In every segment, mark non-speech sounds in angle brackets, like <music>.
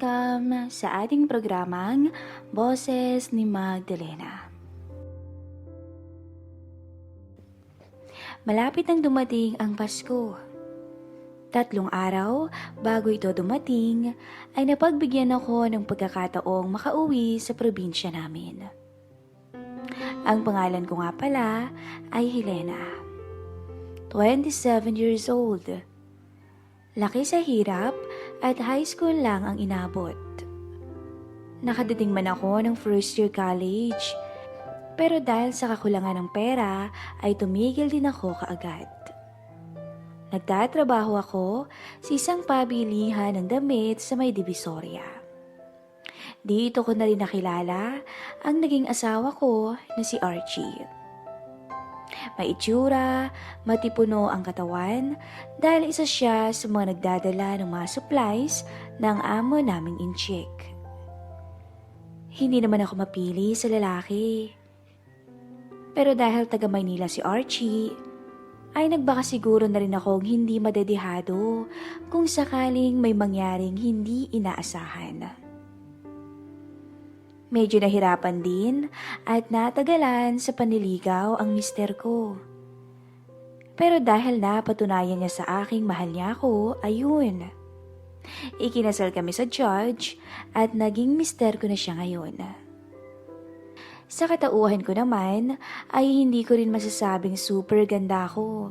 welcome sa ating programang Boses ni Magdalena. Malapit nang dumating ang Pasko. Tatlong araw bago ito dumating ay napagbigyan ako ng pagkakataong makauwi sa probinsya namin. Ang pangalan ko nga pala ay Helena. 27 years old. Laki sa hirap at high school lang ang inabot. Nakadating man ako ng first year college, pero dahil sa kakulangan ng pera ay tumigil din ako kaagad. Nagtatrabaho ako sa isang pabilihan ng damit sa may divisoria. Dito ko na rin nakilala ang naging asawa ko na si Archie. May itsura, matipuno ang katawan dahil isa siya sa mga nagdadala ng mga supplies ng amo naming incheck. Hindi naman ako mapili sa lalaki. Pero dahil taga Maynila si Archie, ay nagbaka siguro na rin akong hindi madedihado kung sakaling may mangyaring hindi inaasahan. Medyo nahirapan din at natagalan sa paniligaw ang mister ko. Pero dahil napatunayan niya sa aking mahal niya ako, ayun. Ikinasal kami sa judge at naging mister ko na siya ngayon. Sa katauhan ko naman ay hindi ko rin masasabing super ganda ko.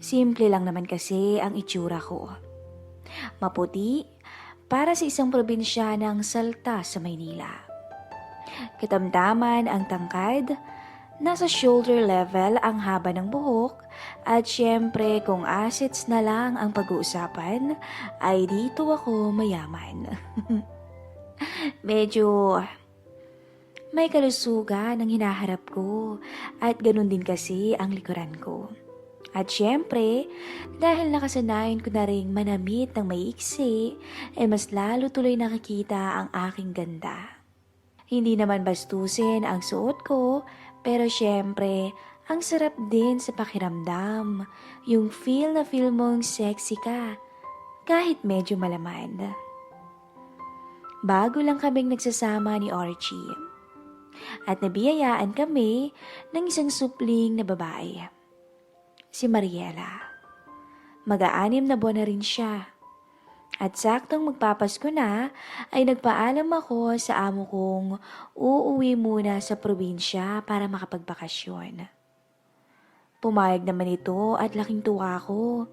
Simple lang naman kasi ang itsura ko. Maputi para sa isang probinsya ng salta sa Maynila. Katamdaman ang tangkad, nasa shoulder level ang haba ng buhok, at syempre kung assets na lang ang pag-uusapan, ay dito ako mayaman. <laughs> Medyo may kalusugan ang hinaharap ko at ganun din kasi ang likuran ko. At syempre, dahil nakasanayan ko na rin manamit ng maiiksi, ay mas lalo tuloy nakikita ang aking ganda. Hindi naman bastusin ang suot ko, pero syempre, ang sarap din sa pakiramdam. Yung feel na feel mong sexy ka, kahit medyo malaman. Bago lang kaming nagsasama ni Archie. At nabiyayaan kami ng isang supling na babae. Si Mariela. Mag-aanim na buwan na rin siya. At saktong magpapasko na, ay nagpaalam ako sa amo kong uuwi muna sa probinsya para makapagbakasyon. Pumayag naman ito at laking tuwa ko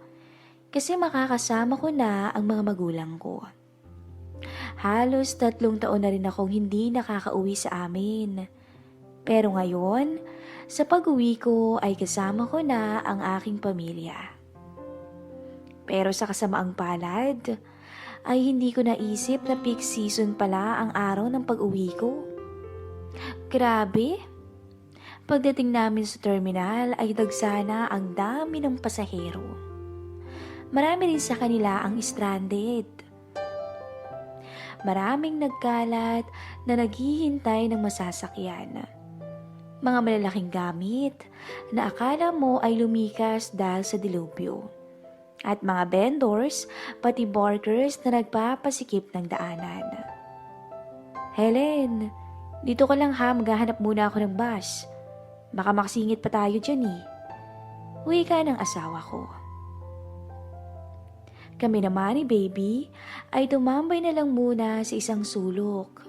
kasi makakasama ko na ang mga magulang ko. Halos tatlong taon na rin akong hindi nakakauwi sa amin. Pero ngayon, sa pag-uwi ko ay kasama ko na ang aking pamilya. Pero sa kasamaang palad, ay hindi ko naisip na peak season pala ang araw ng pag-uwi ko. Grabe! Pagdating namin sa terminal ay dagsana ang dami ng pasahero. Marami rin sa kanila ang stranded. Maraming nagkalat na naghihintay ng masasakyan. Mga malalaking gamit na akala mo ay lumikas dahil sa dilubyo at mga vendors, pati barkers na nagpapasikip ng daanan. Helen, dito ka lang ha, maghahanap muna ako ng bus. Baka makasingit pa tayo dyan eh. Uwi ka ng asawa ko. Kami naman ni baby ay tumambay na lang muna sa isang sulok.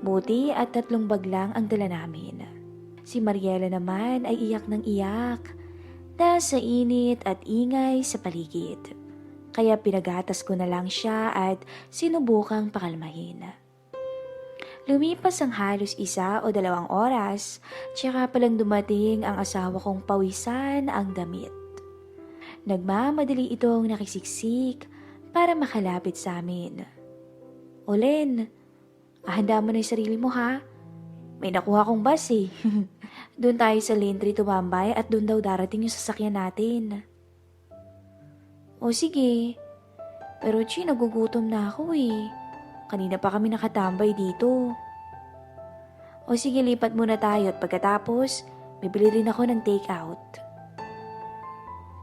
Buti at tatlong bag lang ang dala namin. Si Mariela naman ay iyak ng iyak dahil sa init at ingay sa paligid. Kaya pinagatas ko na lang siya at sinubukang pakalmahin. Lumipas ang halos isa o dalawang oras, tsaka palang dumating ang asawa kong pawisan ang damit. Nagmamadali itong nakisiksik para makalapit sa amin. Olen, ahanda mo na yung sarili mo ha. May nakuha kong bus eh. <laughs> Doon tayo sa 3 tumambay at doon daw darating yung sasakyan natin. O sige. Pero Chi, nagugutom na ako eh. Kanina pa kami nakatambay dito. O sige, lipat muna tayo at pagkatapos, bibili rin ako ng take-out.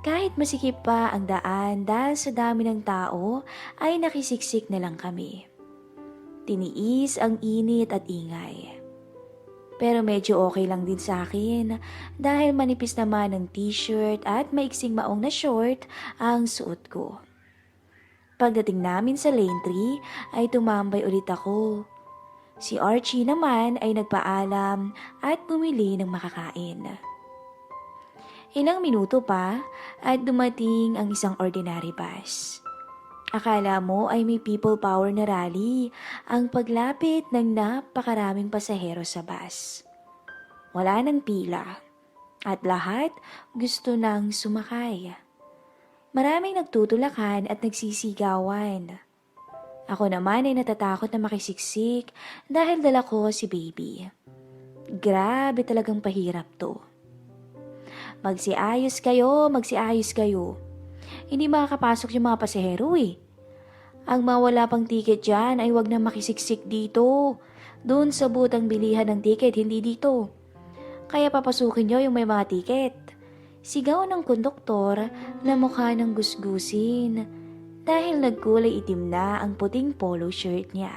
Kahit masikip pa ang daan dahil sa dami ng tao, ay nakisiksik na lang kami. Tiniis ang init at ingay. Pero medyo okay lang din sa akin dahil manipis naman ng t-shirt at maiksing maong na short ang suot ko. Pagdating namin sa lane 3 ay tumambay ulit ako. Si Archie naman ay nagpaalam at bumili ng makakain. Ilang minuto pa at dumating ang isang ordinary bus. Akala mo ay may people power na rally ang paglapit ng napakaraming pasahero sa bus. Wala nang pila at lahat gusto nang sumakay. Maraming nagtutulakan at nagsisigawan. Ako naman ay natatakot na makisiksik dahil dala ko si baby. Grabe talagang pahirap to. Magsiayos kayo, magsiayos kayo. Hindi makakapasok yung mga pasahero eh. Ang mawala pang tiket dyan ay wag na makisiksik dito. Doon sa butang bilihan ng tiket, hindi dito. Kaya papasukin nyo yung may mga tiket. Sigaw ng konduktor na mukha ng gusgusin dahil nagkulay itim na ang puting polo shirt niya.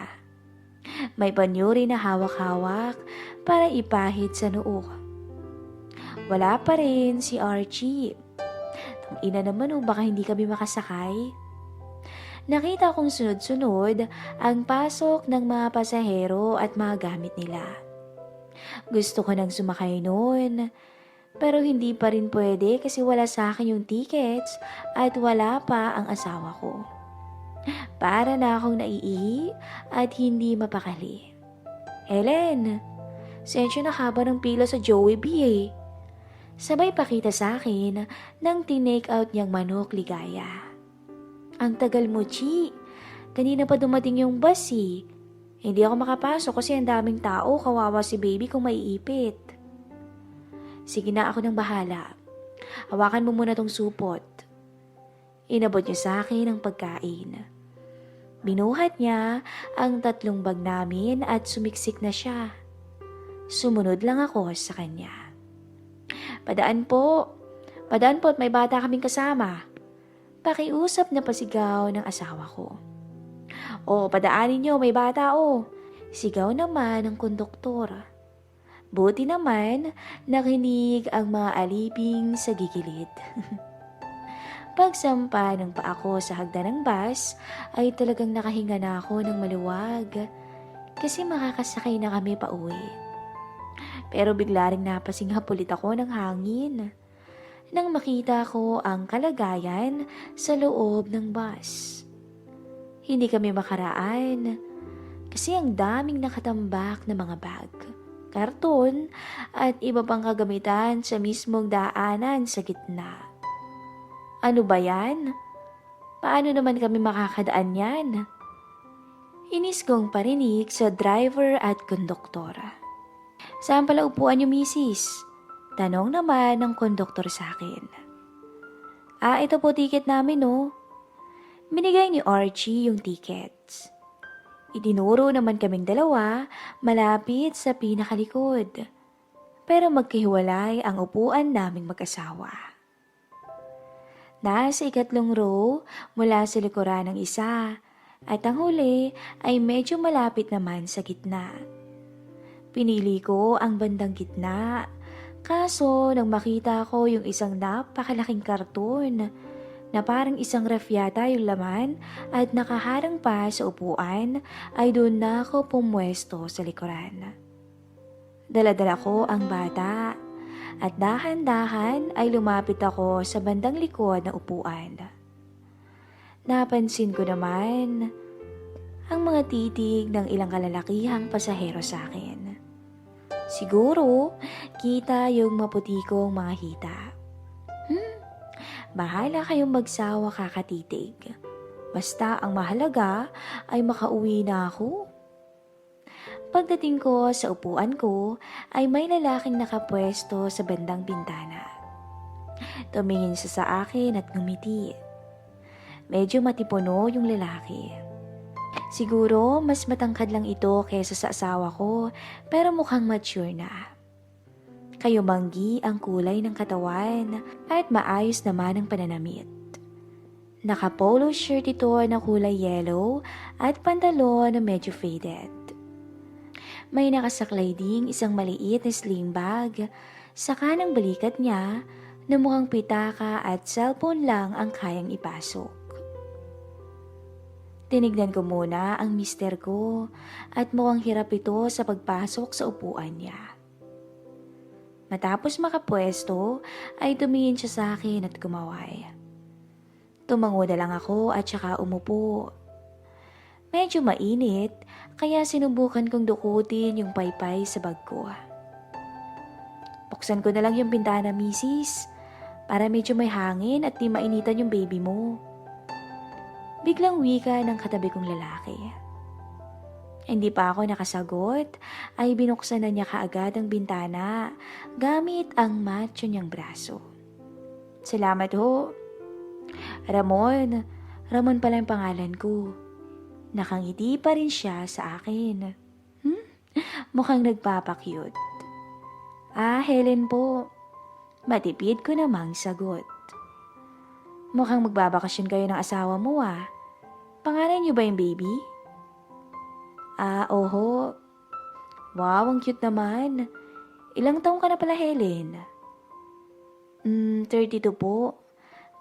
May panyo rin na hawak-hawak para ipahid sa noo. Wala pa rin si Archie. Tang ina naman o baka hindi kami makasakay. Nakita kong sunod-sunod ang pasok ng mga pasahero at mga gamit nila. Gusto ko nang sumakay noon, pero hindi pa rin pwede kasi wala sa akin yung tickets at wala pa ang asawa ko. Para na akong naiihi at hindi mapakali. Ellen, sensyo na haba ng pila sa Joey B eh. Sabay pakita sa akin ng tinake out niyang manok ligaya. Ang tagal mo, Chi. Kanina pa dumating yung bus eh. Hindi ako makapasok kasi ang daming tao, kawawa si baby kung maiipit. Sige na ako ng bahala. Hawakan mo muna tong supot. Inabot niya sa akin ang pagkain. Binuhat niya ang tatlong bag namin at sumiksik na siya. Sumunod lang ako sa kanya. Padaan po. Padaan po at may bata kaming kasama. Pakiusap na pasigaw ng asawa ko. O, padaanin niyo, may bata o. Sigaw naman ng konduktor. Buti naman, nakinig ang mga aliping sa gigilid. <laughs> Pagsampa ng paa ko sa hagdan ng bus, ay talagang nakahinga na ako ng maluwag kasi makakasakay na kami pa uwi. Pero bigla rin napasingapulit ako ng hangin nang makita ko ang kalagayan sa loob ng bus. Hindi kami makaraan kasi ang daming nakatambak na mga bag, karton at iba pang kagamitan sa mismong daanan sa gitna. Ano ba yan? Paano naman kami makakadaan yan? Inis kong parinig sa driver at konduktora. Saan pala upuan niyo, misis? Tanong naman ng konduktor sa akin. Ah, ito po ticket namin, no? Binigay ni Archie yung tickets. Itinuro naman kaming dalawa malapit sa pinakalikod. Pero magkahiwalay ang upuan naming mag-asawa. Nasa ikatlong row mula sa likuran ng isa at ang huli ay medyo malapit naman sa gitna. Pinili ko ang bandang gitna kaso nang makita ko yung isang napakalaking karton na parang isang ref yata yung laman at nakaharang pa sa upuan ay doon na ako pumwesto sa likuran. Daladala ko ang bata at dahan-dahan ay lumapit ako sa bandang likod na upuan. Napansin ko naman ang mga titig ng ilang kalalakihang pasahero sa akin. Siguro, kita yung maputi kong mga hita. Hmm, bahala kayong magsawa kakatitig. Basta ang mahalaga ay makauwi na ako. Pagdating ko sa upuan ko ay may lalaking nakapwesto sa bandang bintana. Tumingin siya sa akin at ngumiti. Medyo matipuno yung lalaki. Siguro mas matangkad lang ito kaysa sa asawa ko pero mukhang mature na. Kayumanggi ang kulay ng katawan at maayos naman ang pananamit. Naka-polo shirt ito na kulay yellow at pantalon na medyo faded. May nakasaklay ding isang maliit na sling bag sa kanang balikat niya na mukhang pitaka at cellphone lang ang kayang ipasok. Tinignan ko muna ang mister ko at mukhang hirap ito sa pagpasok sa upuan niya. Matapos makapwesto ay tumingin siya sa akin at kumaway. Tumango na lang ako at saka umupo. Medyo mainit kaya sinubukan kong dukutin yung paypay sa bag ko. Buksan ko na lang yung bintana, misis, para medyo may hangin at di mainitan yung baby mo. Biglang wika ng katabi kong lalaki. Hindi pa ako nakasagot, ay binuksan na niya kaagad ang bintana gamit ang macho niyang braso. Salamat ho. Ramon, Ramon pala yung pangalan ko. Nakangiti pa rin siya sa akin. Hmm? Mukhang nagpapakyut. Ah, Helen po. Matipid ko namang sagot. Mukhang magbabakasyon kayo ng asawa mo ah. Pangalan niyo ba yung baby? Ah, oho. Wow, ang cute naman. Ilang taong ka na pala, Helen? Hmm, 32 po.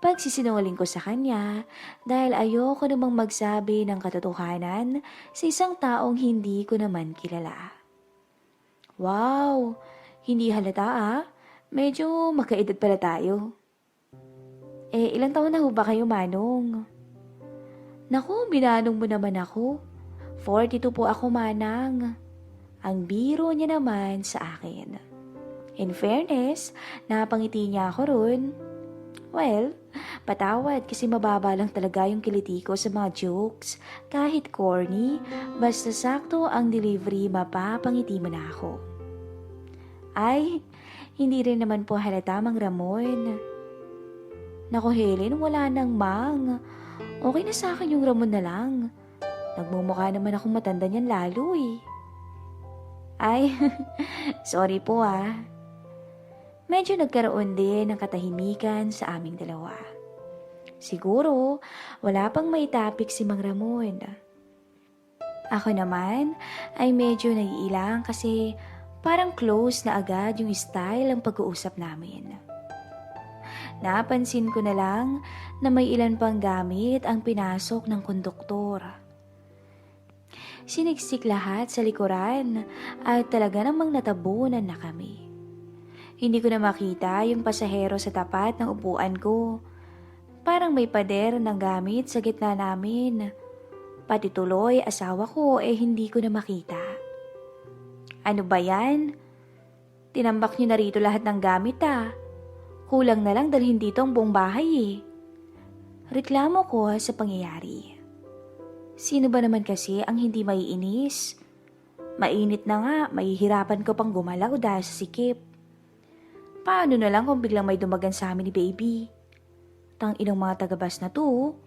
Pagsisinungaling ko sa kanya dahil ayoko namang magsabi ng katotohanan sa isang taong hindi ko naman kilala. Wow, hindi halata ah. Medyo magkaedad pala tayo. Eh, ilang taon na ho ba kayo, Manong? Naku, binanong mo naman ako. 42 po ako, Manang. Ang biro niya naman sa akin. In fairness, napangiti niya ako ron. Well, patawad kasi mababa lang talaga yung kiliti ko sa mga jokes. Kahit corny, basta sakto ang delivery, mapapangiti mo na ako. Ay, hindi rin naman po halata mang Ramon. Nako Helen, wala nang mang. Okay na sa akin yung Ramon na lang. Nagmumukha naman akong matanda niyan lalo eh. Ay, <laughs> sorry po ah. Medyo nagkaroon din ng katahimikan sa aming dalawa. Siguro, wala pang may topic si Mang Ramon. Ako naman ay medyo naiilang kasi parang close na agad yung style ang pag-uusap namin. Napansin ko na lang na may ilan pang gamit ang pinasok ng konduktor. Siniksik lahat sa likuran at talaga namang natabunan na kami. Hindi ko na makita yung pasahero sa tapat ng upuan ko. Parang may pader ng gamit sa gitna namin. Pati tuloy asawa ko eh hindi ko na makita. Ano ba yan? Tinambak niyo na rito lahat ng gamit ah. Kulang na lang dalhin dito ang buong bahay eh. Reklamo ko sa pangyayari. Sino ba naman kasi ang hindi maiinis? Mainit na nga, mahihirapan ko pang gumalaw dahil sa sikip. Paano na lang kung biglang may dumagan sa amin ni baby? Tang inang mga tagabas na to.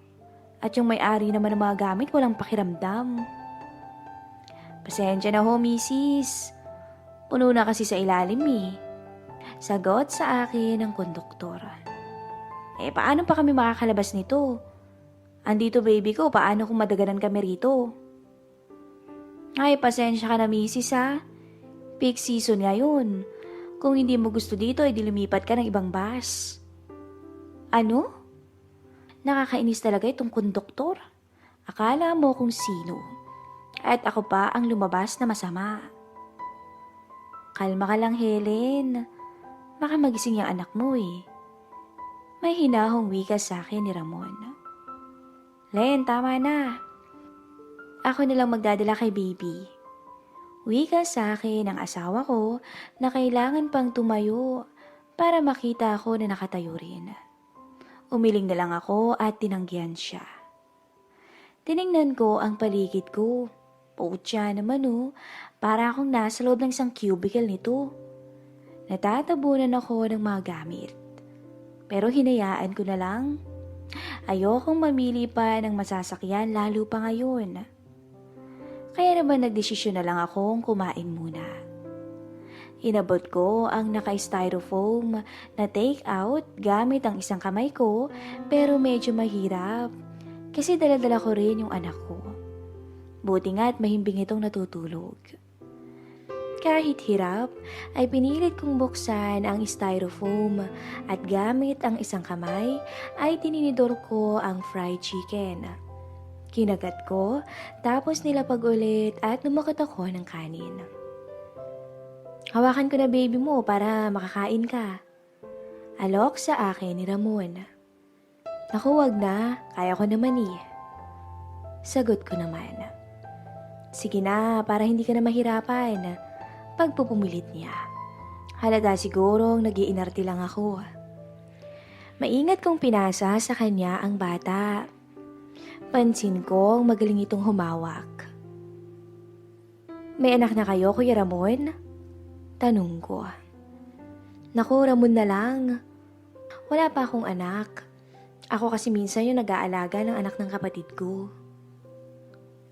At yung may-ari naman ng mga gamit walang pakiramdam. Pasensya na ho, misis. Puno na kasi sa ilalim eh. Sagot sa akin ng konduktor. Eh, paano pa kami makakalabas nito? Andito baby ko, paano kung madaganan kami rito? Ay, pasensya ka na misis ha. Peak season ngayon. Kung hindi mo gusto dito, ay dilumipat ka ng ibang bus. Ano? Nakakainis talaga itong konduktor. Akala mo kung sino. At ako pa ang lumabas na masama. Kalma ka lang, Helen. Baka magising yung anak mo eh. May hinahong wika sa akin ni Ramon. Len, tama na. Ako na lang magdadala kay baby. Wika sa akin ng asawa ko na kailangan pang tumayo para makita ako na nakatayo rin. Umiling na lang ako at tinanggihan siya. Tiningnan ko ang paligid ko. Puutya naman oh, para akong nasa loob ng isang cubicle nito. Natatabunan ako ng mga gamit. Pero hinayaan ko na lang Ayokong mamili pa ng masasakyan lalo pa ngayon. Kaya naman nagdesisyon na lang akong kumain muna. Inabot ko ang naka-styrofoam na take out gamit ang isang kamay ko pero medyo mahirap kasi daladala ko rin yung anak ko. Buti nga at mahimbing itong natutulog. Kahit hirap, ay pinilit kong buksan ang styrofoam at gamit ang isang kamay ay tininidor ko ang fried chicken. Kinagat ko, tapos nilapag ulit at lumakat ako ng kanin. Hawakan ko na baby mo para makakain ka. Alok sa akin ni Ramon. Naku, wag na. Kaya ko naman eh. Sagot ko naman. Sige na, para hindi ka na mahirapan. Pagpupumilit niya. Halata sigurong nagiinarte lang ako. Maingat kong pinasa sa kanya ang bata. Pansin kong magaling itong humawak. May anak na kayo, Kuya Ramon? Tanong ko. Naku, Ramon na lang. Wala pa akong anak. Ako kasi minsan yung nag-aalaga ng anak ng kapatid ko.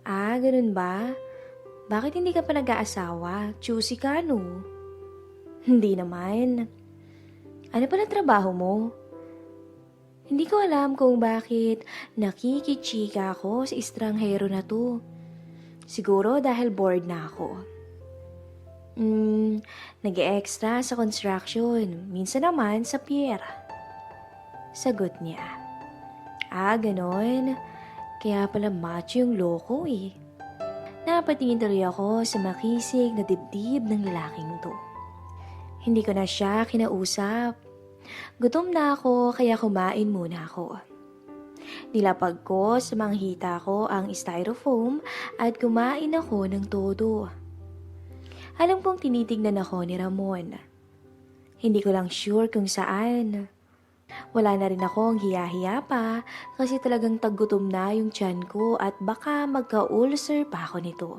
Ah, ganun ba? Bakit hindi ka pa nag-aasawa? Choosy ka, no? Hindi naman. Ano pala trabaho mo? Hindi ko alam kung bakit nakikichika ako sa estranghero na to. Siguro dahil bored na ako. Hmm, nag extra sa construction. Minsan naman sa pier. Sagot niya. Ah, ganon. Kaya pala macho yung loko eh. Napatingin tuloy ako sa makisig na dibdib ng lalaking to. Hindi ko na siya kinausap. Gutom na ako kaya kumain muna ako. Nilapag ko sa mga hita ko ang styrofoam at kumain ako ng todo. Alam kong tinitignan ako ni Ramon. Hindi ko lang sure kung saan. Wala na rin akong hiya-hiya pa kasi talagang taggutom na yung tiyan ko at baka magka-ulcer pa ako nito.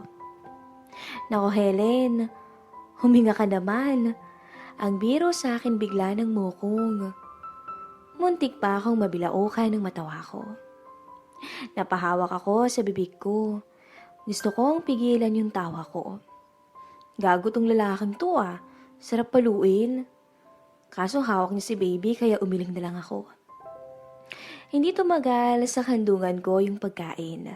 Nako Helen, huminga ka naman. Ang biro sa akin bigla ng mukong. Muntik pa akong mabilaukan ng matawa ko. Napahawak ako sa bibig ko. Gusto kong pigilan yung tawa ko. Gago tong lalaking to ah. Sarap paluin. Kaso hawak niya si baby kaya umiling na lang ako. Hindi tumagal sa kandungan ko yung pagkain.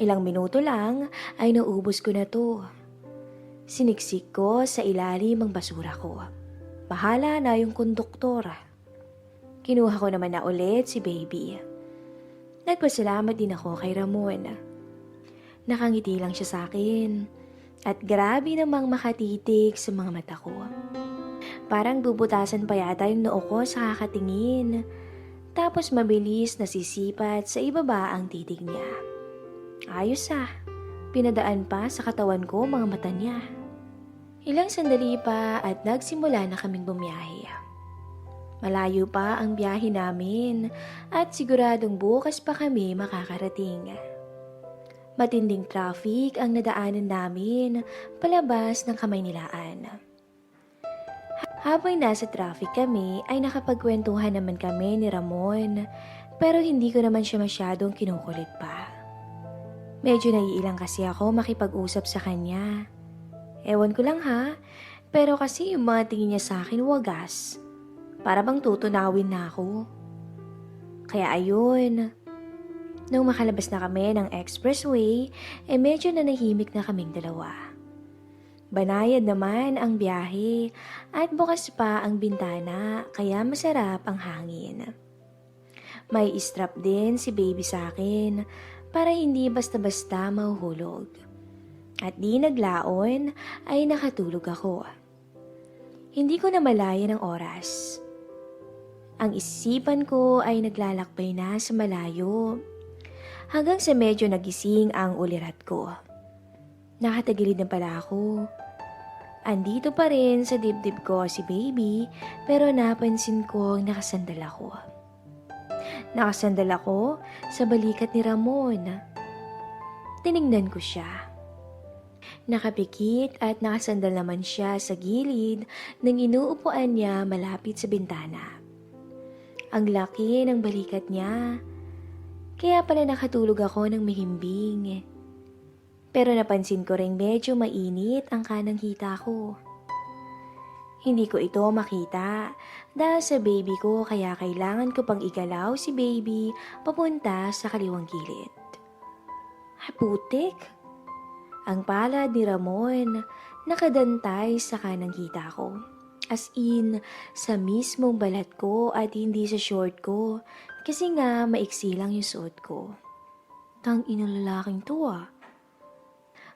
Ilang minuto lang ay naubos ko na to. Siniksik ko sa ilalim ang basura ko. Bahala na yung konduktor. Kinuha ko naman na ulit si baby. Nagpasalamat din ako kay Ramon. Nakangiti lang siya sa akin. At grabe namang makatitig sa mga mata ko. Parang bubutasan pa yata yung noo ko sa kakatingin. Tapos mabilis nasisipat sa ibaba ang titig niya. Ayos ah. Pinadaan pa sa katawan ko mga mata niya. Ilang sandali pa at nagsimula na kaming bumiyahe. Malayo pa ang biyahe namin at siguradong bukas pa kami makakarating. Matinding traffic ang nadaanan namin palabas ng kamay nilaan. Habang nasa traffic kami ay nakapagkwentuhan naman kami ni Ramon pero hindi ko naman siya masyadong kinukulit pa. Medyo naiilang kasi ako makipag-usap sa kanya. Ewan ko lang ha, pero kasi yung mga tingin niya sa akin wagas. Para bang tutunawin na ako. Kaya ayun, nung makalabas na kami ng expressway, eh medyo nanahimik na kaming dalawa. Banayad naman ang biyahe at bukas pa ang bintana kaya masarap ang hangin. May strap din si baby sa akin para hindi basta-basta mahuhulog. At di naglaon ay nakatulog ako. Hindi ko na malaya ng oras. Ang isipan ko ay naglalakbay na sa malayo hanggang sa medyo nagising ang ulirat ko. Nakatagilid na pala ako. Andito pa rin sa dibdib ko si baby pero napansin ko nakasandal ako. Nakasandal ako sa balikat ni Ramon. Tiningnan ko siya. Nakapikit at nakasandal naman siya sa gilid ng inuupuan niya malapit sa bintana. Ang laki ng balikat niya. Kaya pala nakatulog ako ng mahimbing. Pero napansin ko ring medyo mainit ang kanang hita ko. Hindi ko ito makita dahil sa baby ko kaya kailangan ko pang igalaw si baby papunta sa kaliwang gilid. Ay, putik! Ang palad ni Ramon nakadantay sa kanang hita ko. As in, sa mismong balat ko at hindi sa short ko kasi nga maiksi lang yung suot ko. Tang inang lalaking to ah.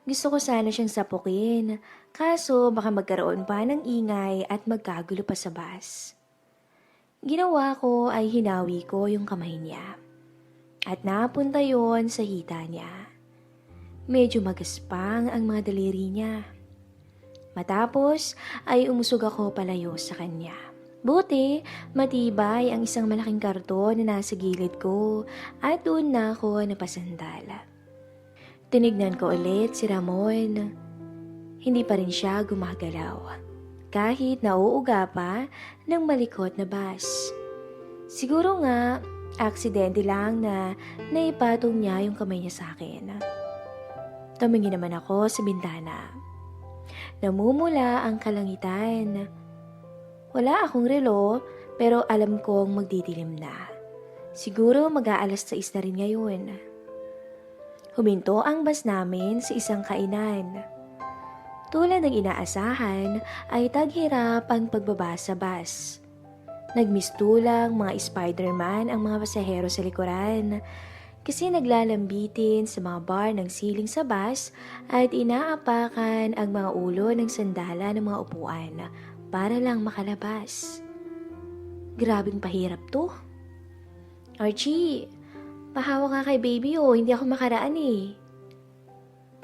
Gusto ko sana siyang sapukin, kaso baka magkaroon pa ng ingay at magkagulo pa sa bus. Ginawa ko ay hinawi ko yung kamay niya. At napunta yon sa hita niya. Medyo magaspang ang mga daliri niya. Matapos ay umusog ako palayo sa kanya. Buti, matibay ang isang malaking karton na nasa gilid ko at doon na ako napasandal. Tinignan ko ulit si Ramon. Hindi pa rin siya gumagalaw. Kahit nauuga pa ng malikot na bus. Siguro nga, aksidente lang na naipatong niya yung kamay niya sa akin. Tumingin naman ako sa bintana. Namumula ang kalangitan. Wala akong relo pero alam kong magdidilim na. Siguro mag-aalas 6 na rin ngayon. Huminto ang bus namin sa isang kainan. Tulad ng inaasahan ay taghirap ang pagbaba sa bus. Nagmistulang mga Spider-Man ang mga pasahero sa likuran kasi naglalambitin sa mga bar ng siling sa bus at inaapakan ang mga ulo ng sandala ng mga upuan para lang makalabas. Grabing pahirap to. Archie, pahawa ka kay baby oh, hindi ako makaraan eh.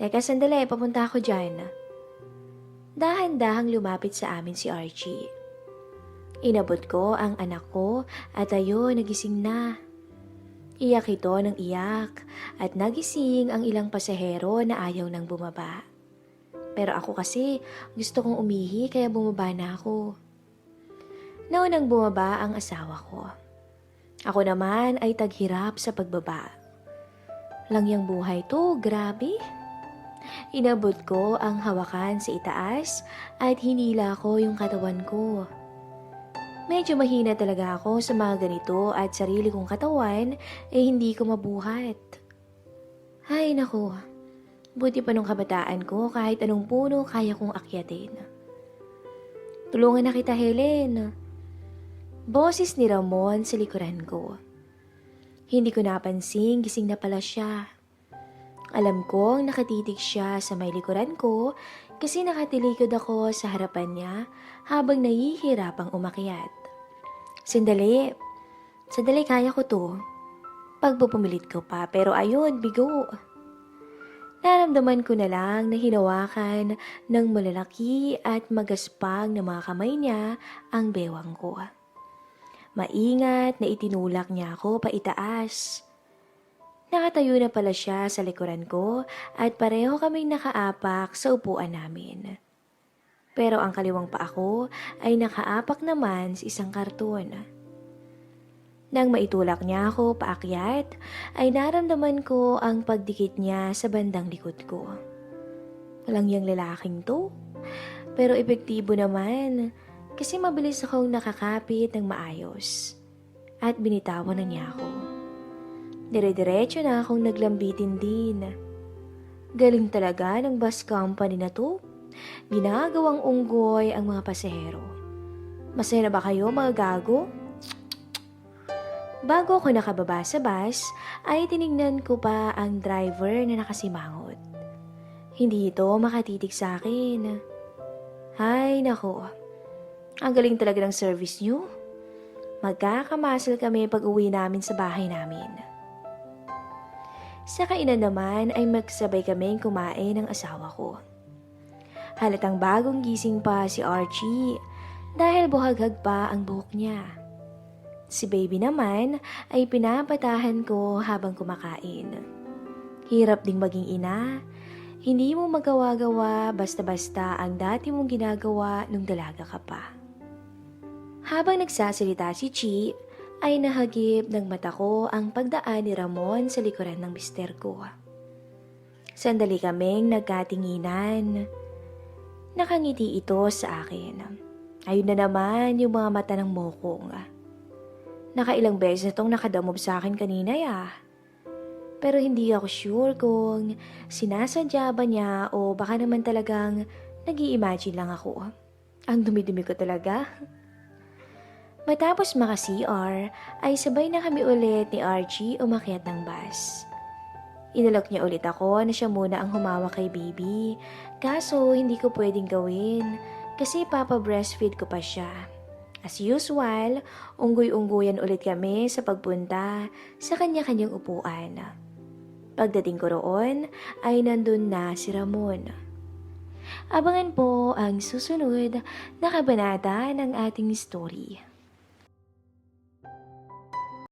Teka sandali, papunta ako dyan. Dahan-dahang lumapit sa amin si Archie. Inabot ko ang anak ko at ayo nagising na. Iyak ito ng iyak at nagising ang ilang pasahero na ayaw nang bumaba. Pero ako kasi gusto kong umihi kaya bumaba na ako. Naunang bumaba ang asawa ko. Ako naman ay taghirap sa pagbaba. Langyang buhay to, grabe. Inabot ko ang hawakan sa itaas at hinila ko yung katawan ko. Medyo mahina talaga ako sa mga ganito at sarili kong katawan eh hindi ko mabuhat. Ay nako, buti pa nung kabataan ko kahit anong puno kaya kong akyatin. Tulungan na kita Helen. Boses ni Ramon sa likuran ko. Hindi ko napansin gising na pala siya. Alam kong nakatitig siya sa may likuran ko kasi nakatilikod ako sa harapan niya habang nahihirapang umakyat. Sandali. Sandali, kaya ko to. Pagpupumilit ko pa, pero ayun, bigo. Naramdaman ko na lang na hinawakan ng malalaki at magaspang na mga kamay niya ang bewang ko. Maingat na itinulak niya ako paitaas. Nakatayo na pala siya sa likuran ko at pareho kaming nakaapak sa upuan namin. Pero ang kaliwang pa ako ay nakaapak naman sa isang karton. Nang maitulak niya ako paakyat, ay naramdaman ko ang pagdikit niya sa bandang likod ko. Walang yung lalaking to, pero epektibo naman kasi mabilis akong nakakapit ng maayos. At binitawan na niya ako. Dire-diretso na akong naglambitin din. Galing talaga ng bus company na to. Ginagawang unggoy ang mga pasahero. Masaya na ba kayo mga gago? Bago ako nakababa sa bus, ay tinignan ko pa ang driver na nakasimangot. Hindi ito makatitig sa akin. Hay nako, ang galing talaga ng service niyo. Magkakamasal kami pag uwi namin sa bahay namin. Sa kainan naman ay magsabay kaming kumain ng asawa ko. Halatang bagong gising pa si Archie dahil buhaghag pa ang buhok niya. Si baby naman ay pinapatahan ko habang kumakain. Hirap ding maging ina. Hindi mo magawa-gawa basta-basta ang dati mong ginagawa nung dalaga ka pa. Habang nagsasalita si Chi, ay nahagip ng mata ko ang pagdaan ni Ramon sa likuran ng mister ko. Sandali kaming nagkatinginan. Nakangiti ito sa akin. Ayun na naman yung mga mata ng mokong. Nakailang beses na tong nakadamob sa akin kanina ya. Pero hindi ako sure kung sinasadya ba niya o baka naman talagang nag imagine lang ako. Ang dumi-dumi ko talaga. Matapos maka-CR, ay sabay na kami ulit ni Archie umakyat ng bus. Inalok niya ulit ako na siya muna ang humawak kay baby. Kaso hindi ko pwedeng gawin kasi papa-breastfeed ko pa siya. As usual, unggoy-unggoyan ulit kami sa pagpunta sa kanya-kanyang upuan. Pagdating ko roon, ay nandun na si Ramon. Abangan po ang susunod na kabanata ng ating story.